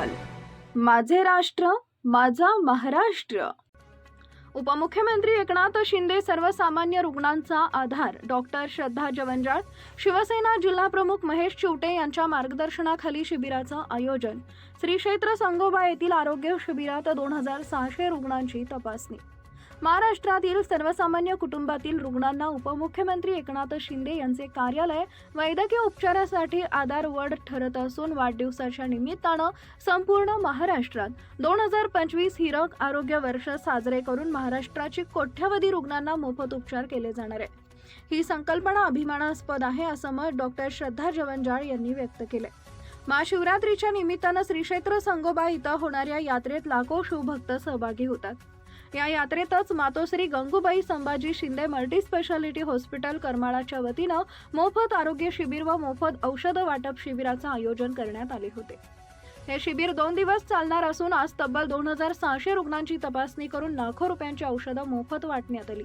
Channel माझे राष्ट्र माझा महाराष्ट्र. उपमुख्यमंत्री एकनाथ शिंदे सर्वसामान्य रुग्णांचा आधार डॉक्टर श्रद्धा जवंजाळ शिवसेना जिल्हाप्रमुख महेश चिवटे यांच्या मार्गदर्शनाखाली शिबिराचं आयोजन. श्री क्षेत्र संगोबा येथील आरोग्य शिबिरात दोन हजार सहाशे रुग्णांची तपासणी. महाराष्ट्रातील सर्वसामान्य कुटुंबातील रुग्णांना उपमुख्यमंत्री एकनाथ शिंदे यांचे कार्यालय वैद्यकीय उपचारासाठी आधारवड ठरत असून वाढदिवसाच्या निमित्तानं संपूर्ण महाराष्ट्रात दोन हजार पंचवीस हिरक आरोग्य वर्ष साजरे करून महाराष्ट्राची कोट्यवधी रुग्णांना मोफत उपचार केले जाणार आहे. ही संकल्पना अभिमानास्पद आहे असं मत डॉक्टर श्रद्धा जवंजाळ यांनी व्यक्त केले महाशिवरात्रीच्या निमित्तानं श्री क्षेत्र संगोबा इथं होणाऱ्या यात्रेत लाखो शिवभक्त सहभागी होतात. या यात्रेतच Matoshri Gangubai Sambhaji Shinde multi speciality hospital करमाळाच्या वतीनं मोफत आरोग्य शिबिर व मोफत औषधं वाटप शिबिराचं आयोजन करण्यात आले होते. हे शिबिर दोन दिवस चालणार असून आज तब्बल दोन हजार सहाशे रुग्णांची तपासणी करून लाखो रुपयांची औषधं मोफत वाटण्यात आली.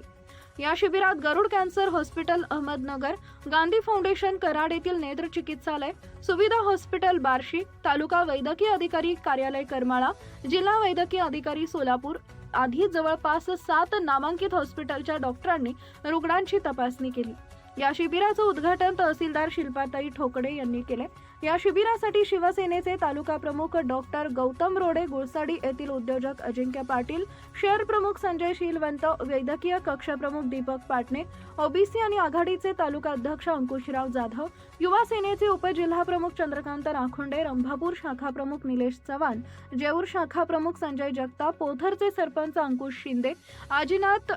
या शिबिरात Garud cancer hospital Ahmednagar Gandhi foundation Karad येथील नेत्र चिकित्सालय सुविधा हॉस्पिटल बार्शी तालुका वैद्यकीय अधिकारी कार्यालय करमाळा जिल्हा वैद्यकीय अधिकारी सोलापूर आधी जवळपास सात नामांकित हॉस्पिटलच्या डॉक्टरांनी रुग्णांची तपासणी केली. या शिबिराचं उद्घाटन तहसीलदार शिल्पाताई ठोकडे यांनी केले या शिबिरासाठी शिवसेनेचे तालुका प्रमुख डॉक्टर गौतम रोडे गुळसाडी येथील उद्योजक अजिंक्य पाटील शहर प्रमुख संजय शीलवंत वैद्यकीय कक्ष प्रमुख दीपक पाटणे ओबीसी आणि आघाडीचे तालुका अध्यक्ष अंकुशराव जाधव युवा सेनेचे उपजिल्हा प्रमुख चंद्रकांत राखोंडे रंभापूर शाखा प्रमुख निलेश चव्हाण जेऊर शाखा प्रमुख संजय जगताप पोथरचे सरपंच अंकुश शिंदे आजीनाथ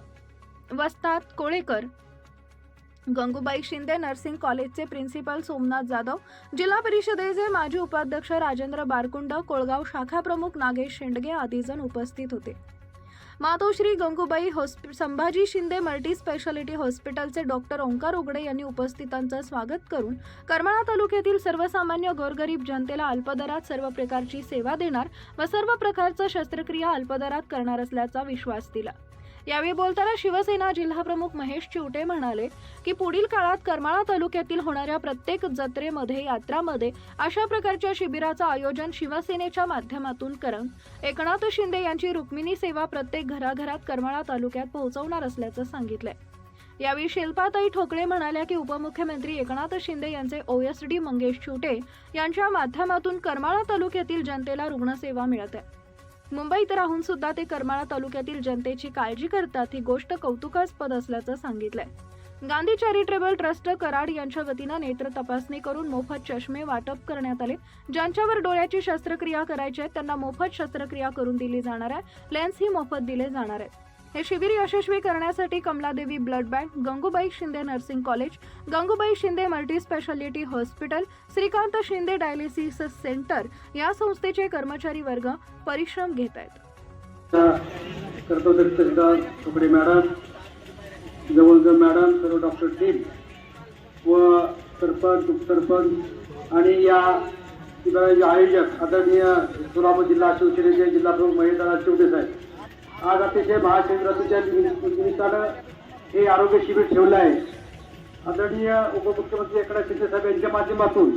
वस्तात कोळेकर गंगूबाई शिंदे नर्सिंग कॉलेजचे प्रिन्सिपल सोमनाथ जाधव जिल्हा परिषदेचे माजी उपाध्यक्ष राजेंद्र बारकुंड कोळगाव शाखा प्रमुख नागेश शेंडगे आदीजण उपस्थित होते. मातोश्री गंगूबाई हॉस्पि संभाजी शिंदे मल्टी स्पेशालिटी हॉस्पिटलचे डॉक्टर ओंकार उगडे यांनी उपस्थितांचं स्वागत करून करमाळा तालुक्यातील सर्वसामान्य गोरगरीब जनतेला अल्पदरात सर्व प्रकारची सेवा देणार व सर्व प्रकारचं शस्त्रक्रिया अल्पदरात करणार असल्याचा विश्वास दिला. यावेळी बोलताना शिवसेना जिल्हाप्रमुख महेश चिवटे म्हणाले की पुढील काळात करमाळा तालुक्यातील होणाऱ्या प्रत्येक जत्रेमध्ये यात्रामध्ये अशा प्रकारच्या शिबिराचं आयोजन शिवसेनेच्या माध्यमातून करून एकनाथ शिंदे यांची रुक्मिणी सेवा प्रत्येक घराघरात करमाळा तालुक्यात पोहोचवणार असल्याचं सांगितलंय. यावेळी शिल्पाताई ठोकळे म्हणाल्या की उपमुख्यमंत्री एकनाथ शिंदे यांचे ओएसडी मंगेश चिवटे यांच्या माध्यमातून करमाळा तालुक्यातील जनतेला रुग्णसेवा मिळत आहे. मुंबईत राहून सुद्धा ते करमाळा तालुक्यातील जनतेची काळजी करतात ही गोष्ट कौतुकास्पद असल्याचं सांगितलंय. गांधी चॅरिटेबल ट्रस्ट कराड यांच्या वतीनं नेत्र तपासणी करून मोफत चष्मे वाटप करण्यात आले. ज्यांच्यावर डोळ्याची शस्त्रक्रिया करायची आहे त्यांना मोफत शस्त्रक्रिया करून दिली जाणार आहे. लेन्स ही मोफत दिले जाणार आहे हे शिबिर यशस्वी करण्यासाठी Kamaladevi blood bank Gangubai Shinde nursing college Gangubai Shinde multi speciality hospital Shrikant Shinde dialysis centre या संस्थेचे कर्मचारी वर्ग परिश्रम घेत आहेत. मॅडम जवळजवळ मॅडम सर्व डॉक्टर टीम व सरपंच उपसरपंच आणि या आयोजक आदरणीय सोलापूर जिल्हा शिवसेनेचे जिल्हा प्रमुख महेंद्रनाथ चिवटे साहेब आज अतिशय महाशिवरात्रीच्या निमित्तानं हे आरोग्य शिबिर ठेवलं आहे आदरणीय उपमुख्यमंत्री एकनाथ शिंदे साहेब यांच्या माध्यमातून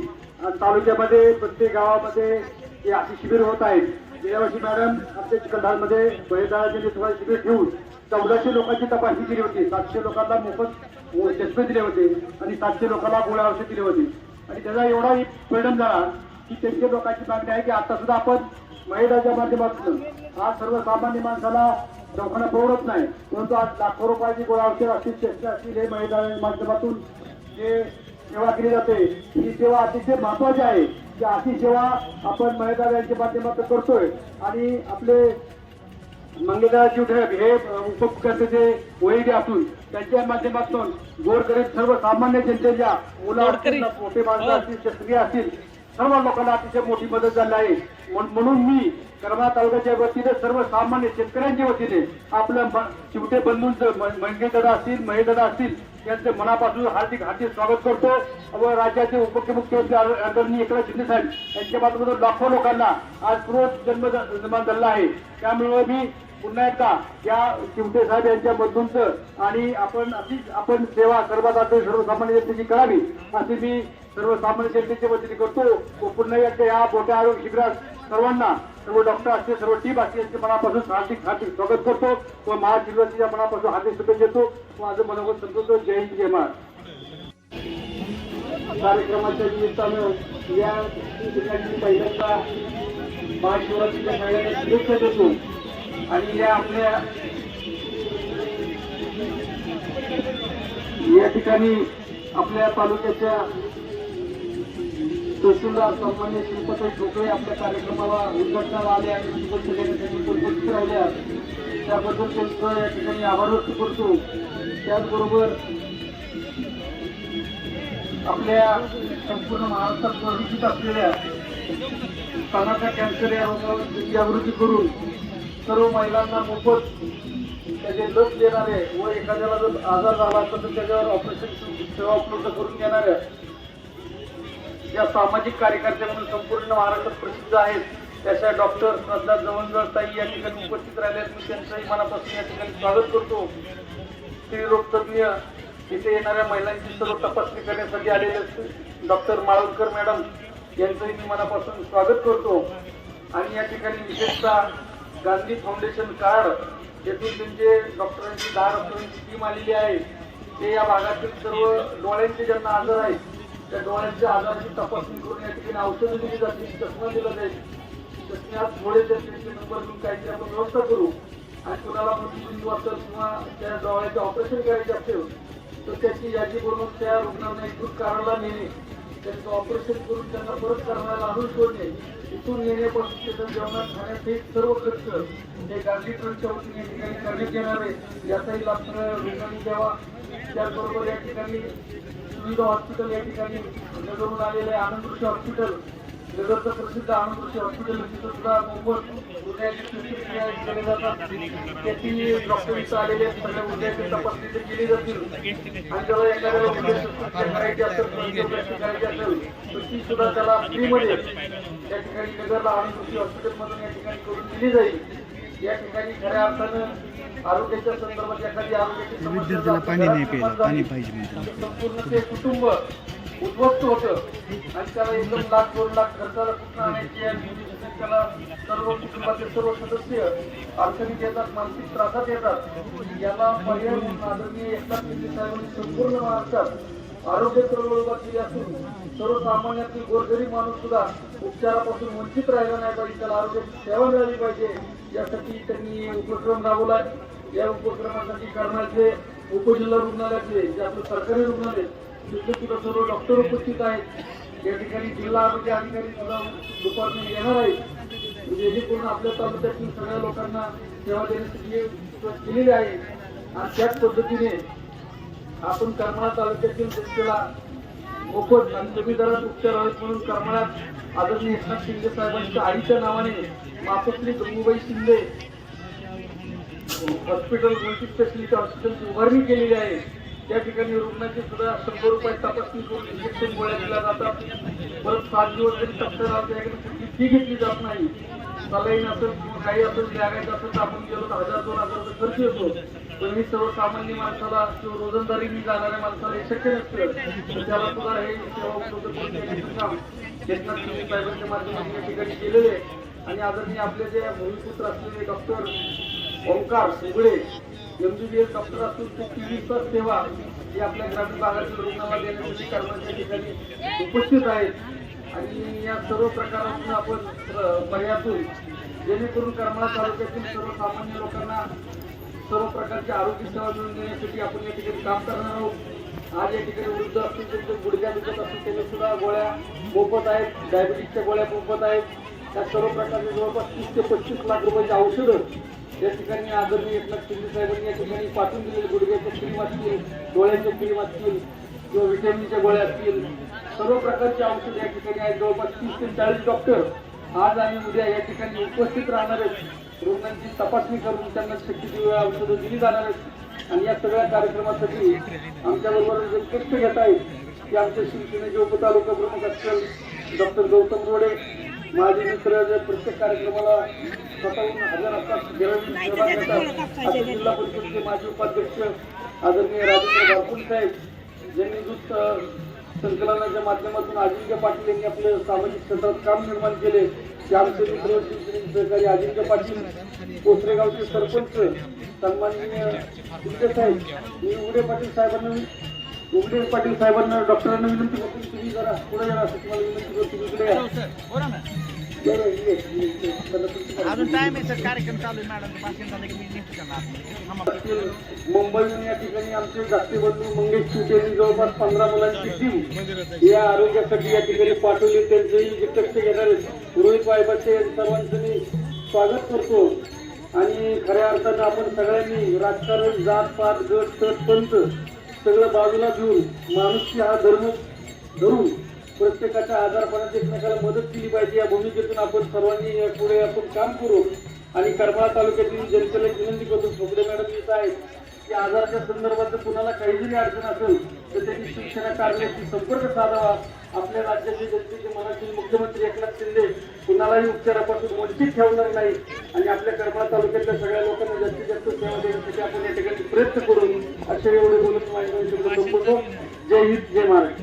आज तालुक्यामध्ये प्रत्येक गावामध्ये हे अशी शिबिर होत आहेत. गेल्या वर्षी मॅडम आमच्या चिकलधारमध्ये बहिदाराचे तुम्हाला शिबिर ठेवून चौदाशे लोकांची तपासणी केली होती. सातशे लोकांना मोफत चष्मे दिले होते आणि सातशे लोकांना गोळ्या औषध दिले होते. आणि त्याचा एवढा परिणाम झाला की त्यांच्या लोकांची मागणी आहे की आता सुद्धा आपण महिलाच्या माध्यमातून आज सर्वसामान्य माणसाला दवाखाना परवडत नाही. परंतु आज लाखो रुपयाची गोळा औषध असतील शस्त्र असतील हे महिलांच्या माध्यमातून जे सेवा केली जाते ही सेवा अतिशय महत्वाची आहे. की अशी सेवा आपण महिला यांच्या माध्यमातून करतोय. आणि आपले मंगेशदार चिवठे हे उपमुख्यमंत्रीचे ओएडी असून त्यांच्या माध्यमातून गोरगरीब सर्वसामान्य जनतेच्या मुलं मोठे माणसं असतील शस्त्रीय असतील सर्व लोकांना अतिशय मोठी मदत झाली आहे. म्हणून मी करमाळा तालुक्याच्या वतीने सर्वसामान्य शेतकऱ्यांच्या वतीने आपलं शिवटे चिवटे बंधूंचं मंगेशदादा असतील महेशदादा असतील यांचं मनापासून हार्दिक हार्दिक स्वागत करतो. व राज्याचे उपमुख्यमंत्री आदरणीय एकनाथ शिंदे साहेब यांच्या माध्यमातून लाखो लोकांना आज पूर्व जन्म निर्माण झाला आहे. त्यामुळे मी पुन्हा एकदा या शिवटे साहेब यांच्या बंधूंचं आणि आपण अशीच आपण सेवा सर्वात आधी सर्वसामान्य जनतेची करावी असे मी सर्वसामान्य जनतेच्या वतीने करतो. व पुन्हा एकदा या मोठ्या आरोग्य शिबिरात सर्वांना सर्व डॉक्टर असतील सर्व टीम असतील यांचे मनापासून हार्दिक हार्दिक स्वागत करतो. व महाशिवरात्रीच्या मनापासून हार्दिक शुभेच्छा देतो. माझं मनोगत संतोष जय हिंद जय महाराज कार्यक्रमाच्या निमित्तानं या ठिकाणी पहिल्यांदा महाशिवरात्रीच्या सगळ्यांना शुभेच्छा देतो. आणि या आपल्या या ठिकाणी आपल्या तालुक्याच्या तहसीलदार सन्मान्य श्रीपती ठोकळे आपल्या कार्यक्रमाला उद्घाटनाला आले आणि शुभेच्छा उपस्थित राहिल्या त्याबद्दल त्यांचं या ठिकाणी आभार व्यक्त करतो. त्याचबरोबर आपल्या संपूर्ण महाराष्ट्रात प्रदूषित असलेल्या स्तनाचा कॅन्सर या रोगावर जागृती करून सर्व महिलांना मोफत त्याचे लस देणारे व एखाद्याला जर आजार झाला तर त्याच्यावर ऑपरेशन सेवा उपलब्ध करून देणाऱ्या या सामाजिक कार्यकर्ते म्हणून संपूर्ण महाराष्ट्रात प्रसिद्ध आहेत. त्याच्या डॉक्टर श्रद्धा जवळजवळ ताई या ठिकाणी उपस्थित राहिल्या मी त्यांचंही मनापासून या ठिकाणी स्वागत करतो. स्त्रीरोग तज्ज्ञ इथे येणाऱ्या महिलांची सर्व तपासणी करण्यासाठी आलेले डॉक्टर माळवकर मॅडम यांचंही मी मनापासून स्वागत करतो. आणि या ठिकाणी विशेषतः गांधी फाउंडेशन कार्ड येथून त्यांचे डॉक्टरांची दहा डॉक्टरांची टीम आलेली आहे. ते या भागातील सर्व डोळ्यांचे ज्यांना आजार आहेत त्या डोळ्यांच्या आजाराची तपासणी करून या ठिकाणी औषधं दिली जातील चष्मा दिला जाईल. चष्म्यात थोडे ते नंबर घेऊन काहीतरी आपण व्यवस्था करू. आणि कुणाला मृत्यूबिंदू असेल किंवा त्या डोळ्याचे ऑपरेशन करायचे असेल तर त्याची यादी बनवून त्या रुग्णांना इथून कारणाला नेणे. त्यांचं ऑपरेशन करून त्यांना परत करण्याला आणून सोडणे. इथून येण्यापासून त्याचं जेवणात खाण्यात हे सर्व खर्च हे गांधी ट्रस्टच्या वतीने ठिकाणी करण्यात येणार आहे. याचाही लाभ रुग्णांनी द्यावा त्याचबरोबर या ठिकाणी सुविधा हॉस्पिटल या ठिकाणी नगरून आलेले आहे हॉस्पिटल नगरचं प्रसिद्ध आनंद हॉस्पिटल म्हणजे तिथं सुद्धा मोफत हृदयाची शस्त्रक्रिया केली जातात. त्याची डॉक्टर आलेले आहेत. सगळ्या हृदयाची तपासणी ते केली जातील. आणि त्याला एखाद्याला शस्त्रक्रिया करायची असेल angioplasty करायची असेल तर ती सुद्धा त्याला फ्रीमध्ये त्या ठिकाणी नगरला आनंद हॉस्पिटलमधून या ठिकाणी करून दिली जाईल. या ठिकाणी खऱ्या अर्थानं आरोग्याच्या संदर्भात एखादी आरोग्याची विद्यार्थ्याला पाणी नाही प्यायला पाणी पाहिजे संपूर्ण ते कुटुंब उद्ध्वस्त होतं. आणि त्याला एकदम लाख दोन लाख खर्चाला कुठं आणायची आणि त्याला सर्व कुटुंबाचे सर्व सदस्य अडचणीत येतात मानसिक त्रासात येतात. याला पर्याय म्हणून आदरणीय एकनाथ शिंदे साहेबांनी संपूर्ण महाराष्ट्रात आरोग्य चळवळीवरती असून सर्वसामान्यातील गोरगरीब माणूस सुद्धा उपचारापासून वंचित राहिला नाही पाहिजे. त्याला आरोग्याची सेवा मिळाली पाहिजे. यासाठी त्यांनी उपक्रम राबवला या उपक्रमासाठी करण्याचे उपजिल्हा रुग्णालयाचे जे आपलं सरकारी रुग्णालय तिथले सुद्धा सर्व डॉक्टर उपस्थित आहेत. या ठिकाणी जिल्हा आरोग्य अधिकारी सुद्धा दुपारने येणार आहेत. म्हणजे जेणेकरून आपल्या तालुक्यातील सगळ्या लोकांना सेवा देण्यासाठी केलेली आहे. आणि त्याच पद्धतीने आपण करमाळा तालुक्यातील जनतेला मोफत आणि कमी दरात उपचार आहेत म्हणून करमाळ्यात आदरणीय एकनाथ शिंदे साहेबांच्या आईच्या नावाने Matoshri Gangubai Shinde hospital multi speciality हॉस्पिटलची उभारणी केलेली आहे. त्या ठिकाणी रुग्णाची सुद्धा शंभर रुपये तपासणी करून इंजेक्शन गोळ्या दिल्या जातात. परत सात दिवस जरी तक्रार आला त्याकडे कुठली फी घेतली जात नाही. सलाईन असेल किंवा काही असेल लागायचं असेल तर आपण गेलो तर हजार दोन हजार रुपये खर्च येतो. पण मी सर्वसामान्य माणसाला किंवा रोजंदारीने जाणाऱ्या माणसाला हे शक्य नसतं. तर त्याला सुद्धा हे सेवा उपलब्ध करून देण्याचं काम एकनाथ शिंदे साहेबांच्या माध्यमातून या ठिकाणी केलेले आहे. आणि आदरणीय आपले जे भूमिपुत्र असलेले doctor Omkar Sugade MBBS doctor असून ते चोवीस तास सेवा ही आपल्या ग्रामीण भागातील रुग्णाला देण्यासाठी करण्याच्या ठिकाणी उपस्थित आहेत. आणि या सर्व प्रकारातून आपण पर्यातून जेणेकरून करमाळा तालुक्यातील सर्वसामान्य लोकांना सर्व प्रकारच्या आरोग्य सेवा मिळवून देण्यासाठी आपण या ठिकाणी काम करणार आहोत. आज या ठिकाणी वृद्ध असतील त्यांचे गुडघ्या दुखत असतील त्याने सुद्धा गोळ्या मोफत आहेत डायबिटीसच्या गोळ्या मोफत आहेत. त्या सर्व प्रकारचे जवळपास तीस ते पस्तीस लाख रुपयाची औषधं या ठिकाणी आदरणीय एकनाथ शिंदे साहेबांनी या ठिकाणी पाठवून दिलेले. गुडघ्याच्या क्रीम असतील डोळ्याच्या क्रीम असतील किंवा विटॅमिनच्या गोळ्या असतील. सर्व प्रकारची औषधं या ठिकाणी आहेत. जवळपास तीस ते चाळीस डॉक्टर आज आणि उद्या या ठिकाणी उपस्थित राहणार आहेत. रुग्णांची तपासणी करून त्यांना शक्य औषधं दिली जाणार आहेत? आणि या सगळ्या कार्यक्रमासाठी आमच्याबरोबर जे कष्ट घेत आहेत ते आमचे शिवसेनेचे उपतालुका प्रमुख असतील डॉक्टर गौतम रोडे माझे मित्र जे प्रत्येक कार्यक्रमाला स्वतःहून हजर असतात घेतात असे जिल्हा परिषदेचे माजी उपाध्यक्ष आदरणीय राजेंद्र बारकुल साहेब ज्यांनी दूध अ, संकलनाच्या माध्यमातून अजिंक्य पाटील यांनी आपलं सामाजिक क्षेत्रात काम निर्माण केले की आमचे मित्र शिवसेनेचे सहकारी अजिंक्य पाटील कोसरेगावचे सरपंच सन्माननीय साहेब मी उघडे पाटील साहेबांना उघडे पाटील साहेबांना डॉक्टरांना विनंती करतो तुम्ही जरा पुढे जरा असं तुम्हाला विनंती करतो तुम्ही इकडे माहिती अजून टाइम आहे सर. कार्यक्रम चालू आहे मॅडम भाषण झालं की मी निघतो त्यांना मुंबईहून या ठिकाणी आमचे जास्ती बंधू मंगेश यांनी जवळपास पंधरा मुलांची टीम या आरोग्यासाठी या ठिकाणी पाठवली. त्यांचेही जे घेणारे रोहित वायबाचे सर्वांचं मी स्वागत करतो. आणि खऱ्या अर्थानं आपण सगळ्यांनी राजकारण जात पात गट तट पंत सगळं बाजूला घेऊन माणुसकी हा धर्म धरून प्रत्येकाच्या आजारपणात एकमेकाला मदत केली पाहिजे. या भूमिकेतून आपण सर्वांनी पुढे आपण काम करू. आणि करमाळा तालुक्यातील जनतेला विनंती करतो ठोकरे मॅडम येत आहेत. की आजाराच्या संदर्भात कुणाला काही जरी अडचण असेल तर त्यांनी शिक्षणा कार्याशी संपर्क साधावा. आपल्या राज्याचे जनतेचे मनातील मुख्यमंत्री एकनाथ शिंदे कुणालाही उपचारापासून वंचित ठेवणार नाही आणि आपल्या करमाळा तालुक्यातल्या सगळ्या लोकांना जास्तीत जास्त सेवा देण्यासाठी आपण या ठिकाणी प्रयत्न करू. अशा एवढे बोलून माझे जय हिंद जय महाराष्ट्र.